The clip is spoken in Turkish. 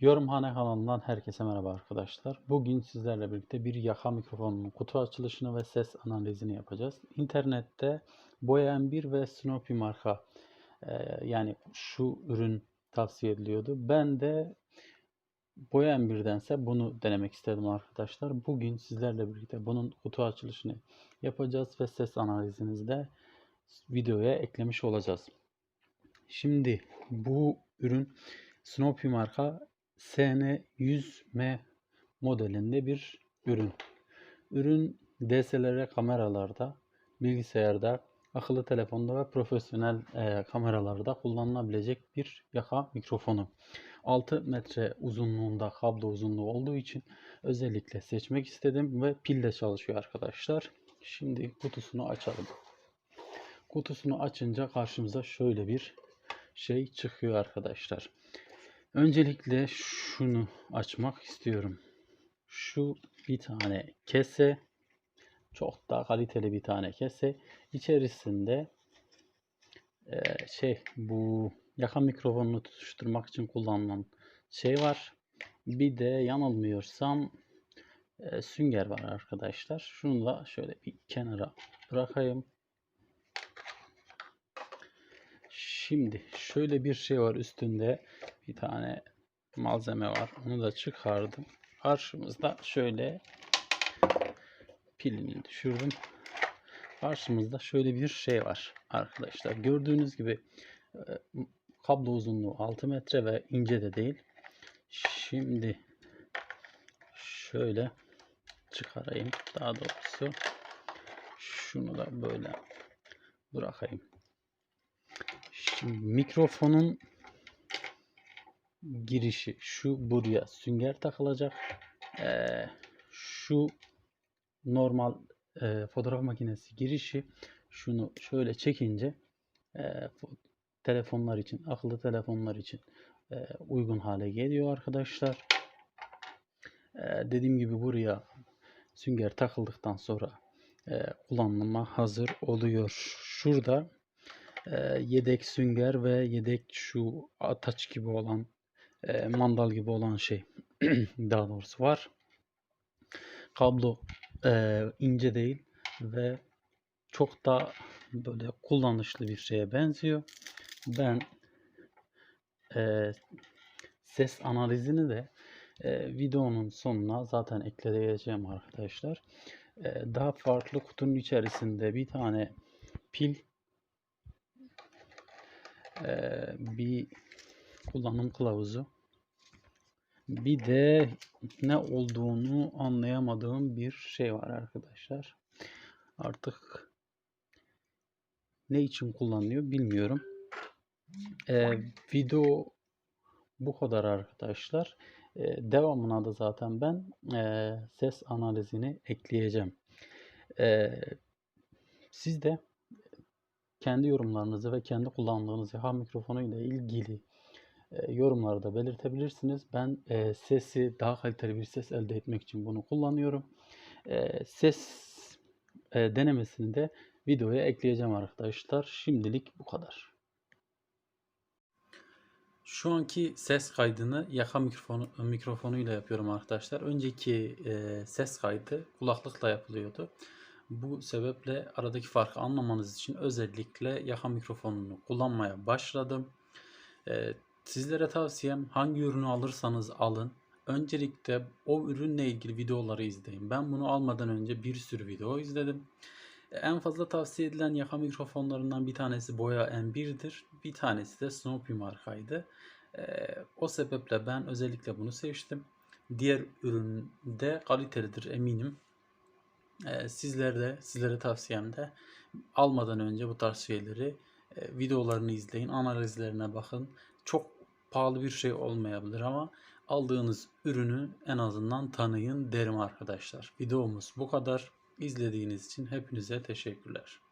Yorumhane kanalından herkese merhaba arkadaşlar. Bugün sizlerle birlikte bir yaka mikrofonunun kutu açılışını ve ses analizini yapacağız. İnternette Boya M1 ve Snoopy marka e, yani şu ürün tavsiye ediliyordu. Ben de Boya M1'dense bunu denemek istedim arkadaşlar. Bugün sizlerle birlikte bunun kutu açılışını yapacağız ve ses analizini de videoya eklemiş olacağız. Şimdi bu ürün Snoopy marka SN100M modelinde bir ürün. Ürün DSLR kameralarda, bilgisayarda, akıllı telefonda ve profesyonel e, kameralarda kullanılabilecek bir yaka mikrofonu. 6 metre uzunluğunda kablo uzunluğu olduğu için özellikle seçmek istedim ve pille çalışıyor arkadaşlar. Şimdi kutusunu açalım. Kutusunu açınca karşımıza şöyle bir şey çıkıyor arkadaşlar. Öncelikle şunu açmak istiyorum. Şu bir tane kese. Çok da kaliteli bir tane kese. İçerisinde e, şey bu yaka mikrofonunu tutuşturmak için kullanılan şey var. Bir de yanılmıyorsam e, sünger var arkadaşlar. Şunu da şöyle bir kenara bırakayım. Şimdi şöyle bir şey var üstünde bir tane malzeme var. Onu da çıkardım. Karşımızda şöyle pilini düşürdüm. Karşımızda şöyle bir şey var arkadaşlar. Gördüğünüz gibi e, kablo uzunluğu 6 metre ve ince de değil. Şimdi şöyle çıkarayım. Daha doğrusu şunu da böyle bırakayım. Şimdi mikrofonun girişi şu buraya sünger takılacak. Ee, şu normal e, fotoğraf makinesi girişi şunu şöyle çekince e, telefonlar için akıllı telefonlar için e, uygun hale geliyor arkadaşlar. E, dediğim gibi buraya sünger takıldıktan sonra e, kullanıma hazır oluyor. Şurada e, yedek sünger ve yedek şu ataç gibi olan e, mandal gibi olan şey daha doğrusu var. Kablo e, ince değil ve çok da böyle kullanışlı bir şeye benziyor. Ben e, ses analizini de e, videonun sonuna zaten ekleyeceğim arkadaşlar. E, daha farklı kutunun içerisinde bir tane pil e, bir kullanım kılavuzu bir de ne olduğunu anlayamadığım bir şey var arkadaşlar. Artık ne için kullanılıyor bilmiyorum. Ee, video bu kadar arkadaşlar. Ee, devamına da zaten ben e, ses analizini ekleyeceğim. Ee, siz de kendi yorumlarınızı ve kendi kullandığınız yaha mikrofonu ile ilgili yorumlarda belirtebilirsiniz. Ben e, sesi daha kaliteli bir ses elde etmek için bunu kullanıyorum. E, ses e, denemesini de videoya ekleyeceğim arkadaşlar. Şimdilik bu kadar. Şu anki ses kaydını yaka mikrofonu mikrofonuyla yapıyorum arkadaşlar. Önceki e, ses kaydı kulaklıkla yapılıyordu. Bu sebeple aradaki farkı anlamanız için özellikle yaka mikrofonunu kullanmaya başladım. E, Sizlere tavsiyem hangi ürünü alırsanız alın. Öncelikle o ürünle ilgili videoları izleyin. Ben bunu almadan önce bir sürü video izledim. En fazla tavsiye edilen yaka mikrofonlarından bir tanesi Boya M1'dir. Bir tanesi de Snoopy markaydı. Ee, o sebeple ben özellikle bunu seçtim. Diğer ürün de kalitelidir eminim. Ee, sizler de, sizlere tavsiyem de almadan önce bu tarz şeyleri e, videolarını izleyin, analizlerine bakın. Çok pahalı bir şey olmayabilir ama aldığınız ürünü en azından tanıyın derim arkadaşlar. Videomuz bu kadar. İzlediğiniz için hepinize teşekkürler.